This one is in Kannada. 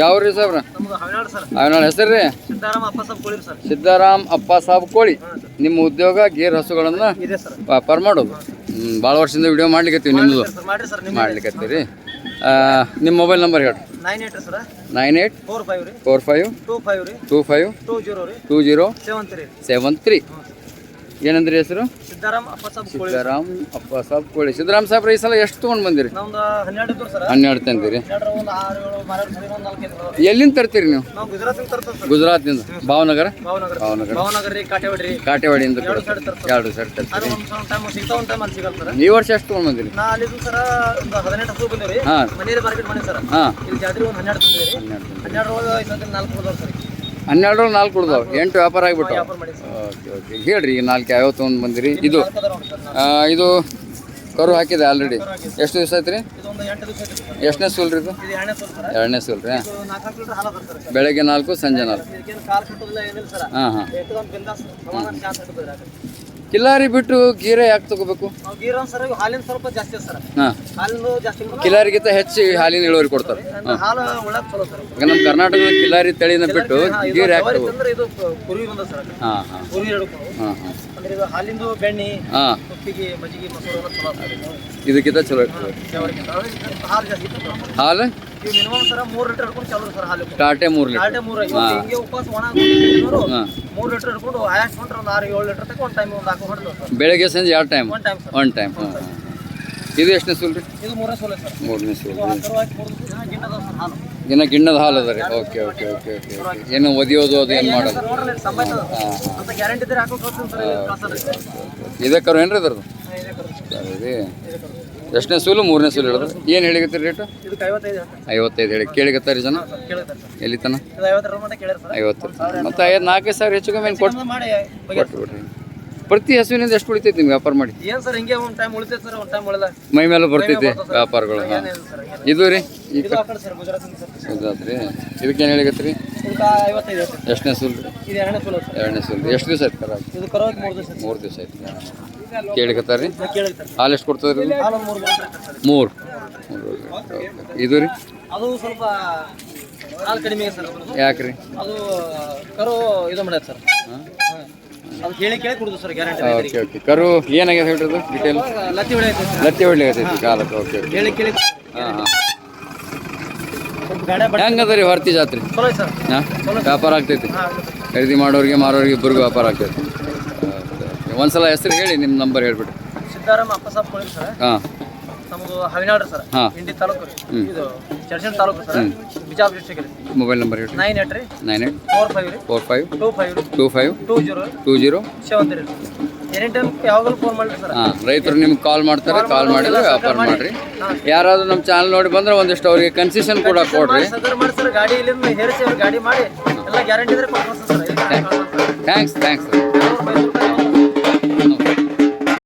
ಯಾವ ರೀ ಸಾಬ್ರ ಅವನ ಹೆಸರು ರೀ? ಸಿದ್ದಾರಾಮ ಅಪ್ಪ ಸಾಬ್ ಕೋಳಿ ನಿಮ್ಮ ಉದ್ಯೋಗ ಗೇರ್ ಹಸುಗಳನ್ನ ವ್ಯಾಪಾರ ಮಾಡೋದು. ಭಾಳ ವರ್ಷದಿಂದ ವಿಡಿಯೋ ಮಾಡ್ಲಿಕ್ಕೆ ನಿಮ್ಮದು ಮಾಡ್ಲಿಕ್ಕೆ ನಿಮ್ಮ ಮೊಬೈಲ್ ನಂಬರ್ ಹೇಳಿ nine eight four five four five two five two five two zero ರೀ. Two zero seven three. Seven three. ಏನಂದ್ರಿ ಹೆಸರು? ಸಿದ್ದರಾಮ್ ಅಪ್ಪ ಸಾಬ್ ಕೋಳಿ. ಸಿದ್ದರಾಮ್ ಅಪ್ಪ ಸಾಬ್ ಕೋಳಿ. ಸಿದ್ದರಾಮ್ ಸಾಬ್ರ ಈ ಸಲ ಎಷ್ಟು ತಗೊಂಡ್ ಬಂದಿರಿ? ಹನ್ನೆರಡು ಸರ್. ಹನ್ನೆರಡು ತಂದಿರಿ ಸರಿ ಎಲ್ಲಿಂದ ತರ್ತೀರಿ ನೀವು? ಸರ್. ಗುಜರಾತ್ನಿಂದ ಭಾವನಗರ? ಭಾವನಗರ. ಕಾಟೆವಾಡಿಯಿಂದ ಎರಡು ಸೈಡ್ ಎರಡು ತರ್ತೀರಿ. ಸರ್. ಈ ವರ್ಷ ಎಷ್ಟು ತಗೊಂಡ್ ಬಂದಿರಿ? ಸರ ಬಂದೇವ್ರಿ ಹಾಂ. ಸರ್. ಹನ್ನೆರಡು ತಂದಿರಿ ಹನ್ನೆರಡು, ನಾಲ್ಕು ಉಳ್ದಾವ್. ಎಂಟು ವ್ಯಾಪಾರ ಆಗಿಬಿಟ್ಟು ಓಕೆ ಹೇಳ್ರಿ ಈಗ ನಾಲ್ಕು ಯಾವ್ಯಾವ ತೊಗೊಂಡು ಬಂದಿರಿ ಇದು ಇದು ಕರು ಹಾಕಿದೆ ಆಲ್ರೆಡಿ ಎಷ್ಟು ದಿವಸ ಆಯ್ತು ರೀ? ಎಷ್ಟನೇ ಸೂಲ್ ರೀ ಇದು? ಎರಡನೇ ಸೂಲ್ ರೀ ಬೆಳಗ್ಗೆ ನಾಲ್ಕು, ಸಂಜೆ ನಾಲ್ಕು. ಹಾಂ ಹಾಂ. ಕಿಲಾರಿ ಬಿಟ್ಟು ಗೀರೆ ಯಾಕೆ ತಗೋಬೇಕು? ಗೀರ್ ಸರ್ ಹಾಲಿನ ಸ್ವಲ್ಪ ಜಾಸ್ತಿ ಸರ್. ಹಾಂ. ಜಾಸ್ತಿ ಕಿಲಾರಿಗಿಂತ ಹೆಚ್ಚು ಹಾಲಿನ ಇಳುವರಿ ಕೊಡ್ತಾರೆ. ಅಂದ್ರೆ ಹಾಲು ಒಳಗೆ ಚಲೋ ಸರ್. ಈಗ ನಮ್ಮ ಕರ್ನಾಟಕದ ಕಿಲಾರಿ ತಳಿನ ಬಿಟ್ಟು ಗೀರೆ ಯಾಕೆ ಜವಾರಿ ತಗೋ ತಂದ್ರೆ ಇದು ಕುರಿ ಬಂದ ಸರ್ ಅದು. ಹಾಂ ಹಾಂ. ಕುರಿ ಹಿಡ್ಕೊಂಡು ಹಾಂ ಹಾಂ. ಅಂದ್ರೆ ಇದು ಹಾಲಿಂದು ಬೆಣ್ಣೆ ಹಾಂ. ಕುಪ್ಪಿಗೆ ಮಜ್ಜಿಗೆ ಮೊಸರು ಎಲ್ಲ ಚಲೋ ಸರ್ ಇದು. ಇದಕ್ಕಿಂತ ಚಲೋ ಇರ್ತದೆ. ಜಾಸ್ತಿ. ಹಾಲು? ಮಿನಿಮಮ್ ಸರ ಮೂರು ಲೀಟರ್ ಹಿಡ್ಕೊಂಡು ಚಲೋ ಸರ್ ಹಾಲು. ಟಾಟೆ ಮೂರು ಲೀಟರ್ ಮೂರು ಇವತ್ತು ಹಿಂಗೆ ಉಪವಾಸ ಒಣ ಹಾಕ್ಬಿಟ್ಟಿದ್ರು. ಮೂರು ಲೀಟರ್ ಹಿಡ್ಕೊಂಡು ಆಯಾಸ್ ಒಂದು ಆರು ಏಳು ಲೀಟರ್ ತಗೊಂಡು ಒಂದು ಟೈಮ್ ಒಂದು ಹಾಕೋ ಹೊಡೆದು ಸರ್. ಬೆಳಗ್ಗೆ ಸಂಜೆ ಎರಡು time one time one time ಇದು ಎಷ್ಟನೇ ಸೂಲ್ ರೀ ಇದು ಮೂರನೇ ಸೂಲ್ ಸರ್. ಮೂರನೇ ಸೂಲ್. ಇನ್ನ ಗಿಣ್ಣದ ಹಾಲು ಅದ ರೀ. ಓಕೆ ಓಕೆ ಓಕೆ ಓಕೆ ಏನು ಒದಿಯೋದು ಅದು ಏನು ಮಾಡೋದು? ಇದಕ್ಕರು ಏನ್ರಿ ಅದ್ರದ್ದು ಇದೆ ಕರು. ಸರಿ. ಎಷ್ಟನೇ ಸೂಲು? ಮೂರನೇ ಸೂಲು ಹೇಳೋದು ಏನು ಹೇಳಿಕತ್ತೀರಿ ರೇಟು ಇದಕ್ಕೆ ಐವತ್ತೈದು ಹೇಳಿ. ಕೇಳಿಕತ್ತಾರೆ ಜನ? ಎಲ್ಲಿ ತನ? ಐವತ್ತು. ಮತ್ತು ಐದು ನಾಲ್ಕೈದು ಸಾವಿರ ಹೆಚ್ಚು ಕಮ್ಮಿ ಕೊಟ್ಟು ಕೊಟ್ಟು ಬಿಡ್ರಿ. ಪ್ರತಿ ಹಸುವಿನಿಂದ ಎಷ್ಟು ಉಳಿತೈತಿ ನಿಮ್ಗೆ ವ್ಯಾಪಾರ ಮಾಡಿ? ಏನ್ ಮೈ ಮೇಲೆ ಬರ್ತೈತಿ ವ್ಯಾಪಾರಗಳು ಹಾಂ. ಇದು ರೀ? ಈಗ ಇದು ಆ ಕಡೆ ಸರ್ ಸರ್. ಗುಜರಾತ್ ರೀ? ಇದಕ್ಕೇನು ಇದಕ್ಕೆ ಹೇಳ್ತಾರೆ. ಎಷ್ಟನೇ ಸೂಲ್? ಎರಡನೇ ಸೂಲ್ ಎಷ್ಟು ದಿವಸ ಆಯ್ತು ಕರ ಮೂರು ದಿವಸ ಆಯ್ತು. ಕೇಳಿಕತ್ತಾರ ರೀ ಹಾಲು ಎಷ್ಟು ಕೊಡ್ತದೆ ರೀ ಮೂರು ಇದು ರೀ? ಅದು ಸ್ವಲ್ಪ ಹಾಲು ಕಡಿಮೆ ಸರ್ ಅದು. ಯಾಕೆ ರೀ ಅದು ಕರು ಇದು ಮಾಡ್ಯದ ಸರ್. ಅದು ಕೇಳಿ ಕೇಳಿ ಕುಡುದು ಸರ್ ಗ್ಯಾರಂಟಿ ಓಕೆ ಓಕೆ. ಕರು ಏನಾಗ್ಯದ ಹೇಳ್ರಿ ಅದು? Detail ಲತ್ತಿ ಹೊಡೆಯೈತೆ sir. ಲತ್ತಿ ಕಾಲಕ್ಕೆ ಓಕೆ ಕೇಳಿ. ಹಾಂ ಹಾಂ. ಹೆಂಗದ ರೀ ಹೊರ್ತಿ ಜಾತ್ರೆ? ಹಾಂ? ವ್ಯಾಪಾರ ಆಗ್ತೈತಿ. ಖರೀದಿ ಮಾಡೋರಿಗೆ ಮಾರೋರಿಗೆ ಇಬ್ಬರಿಗೂ ವ್ಯಾಪಾರ ಆಗ್ತೈತಿ. ಒಂದ್ಸಲ ಹೆಸರು ಹೇಳಿ ನಿಮ್ಮ ನಂಬರ್ ಹೇಳ್ಬಿಟ್ಟು. ಸಿದ್ದಾರಾಮ ಅಪ್ಪ ಸಾಬ್ ಕೊಳಿ ಸರ್. ಹಾಂ. ನಮ್ಮದು ಹವಿನಾಡು ಸರ್. ಹಾಂ. ಇಂಡಿ ತಾಲೂಕು ರೀ. ಹ್ಮ್. ಇದು ಚರ್ಚನ್ ತಾಲೂಕು ಸರ್. ಬಿಜಾಪುರ ಡಿಸ್ಟ್ರಿಕ್ಟ್ ರೀ. ಮೊಬೈಲ್ ನಂಬರ್ ಹೇಳಿ ನೈನ್ ಏಟ್ ರೀ. Nine eight. ಫೋರ್ ಫೈವ್ ರೀ. Four five. ಟೂ ಫೈವ್ ರೀ. Two five. Two zero two zero. Seven three any time ಯಾವಾಗಲೂ ಫೋನ್ ಮಾಡಿರಿ ಸರ್. ಹಾಂ ರೈತರು ನಿಮ್ಗೆ ಕಾಲ್ ಮಾಡ್ತಾರೆ ಕಾಲ್ ಮಾಡಿದ್ರೆ ವ್ಯಾಪಾರ ಮಾಡಿರಿ. ಯಾರಾದರೂ ನಮ್ಮ ಚಾನಲ್ ನೋಡಿ ಬಂದ್ರೆ ಒಂದಿಷ್ಟು ಅವರಿಗೆ ಕನ್ಸೆಷನ್ ಕೂಡ ಕೊಡ್ರಿ. ಸದರ್ ಮಾಡಿ ಸರ್. ಗಾಡಿ ಇಲ್ಲಿಂದ ಹೇರಿಸಿ ಅವ್ರು ಗಾಡಿ ಮಾಡಿ ಎಲ್ಲ ಗ್ಯಾರಂಟಿ ಇದ್ರೆ ಕೊಡ್ಬೋದು ಸರ್. Thanks thanks